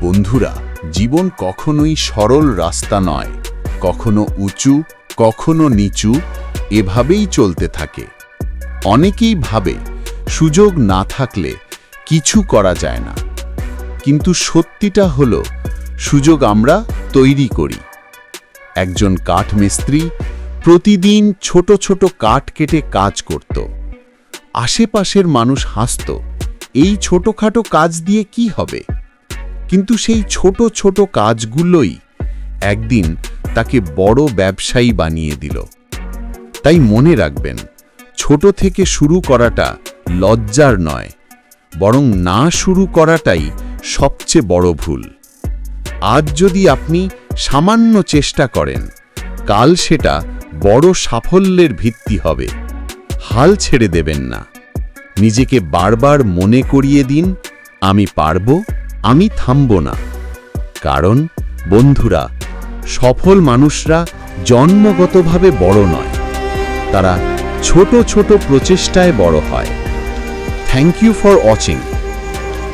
বন্ধুরা, জীবন কখনোই সরল রাস্তা নয়। কখনো উঁচু, কখনো নিচু, এভাবেই চলতে থাকে। অনেকেই ভাবে, সুযোগ না থাকলে কিছু করা যায় না। কিন্তু সত্যিটা হলো, সুযোগ আমরা তৈরি করি। একজন কাঠমিস্ত্রি প্রতিদিন ছোট ছোট কাঠ কেটে কাজ করত। আশেপাশের মানুষ হাসত, এই ছোটখাটো কাজ দিয়ে কি হবে? কিন্তু সেই ছোট ছোট কাজগুলোই একদিন তাকে বড় ব্যবসায়ী বানিয়ে দিল। তাই মনে রাখবেন, ছোট থেকে শুরু করাটা লজ্জার নয়, বরং না শুরু করাটাই সবচেয়ে বড় ভুল। আজ যদি আপনি সামান্য চেষ্টা করেন, কাল সেটা বড় সাফল্যের ভিত্তি হবে। হাল ছেড়ে দেবেন না। নিজেকে বারবার মনে করিয়ে দিন, আমি পারব আমি থামব না। কারণ, বন্ধুরা, সফল মানুষরা জন্মগতভাবে বড় নয়। তারা ছোট ছোট প্রচেষ্টায় বড় হয়। Thank you for watching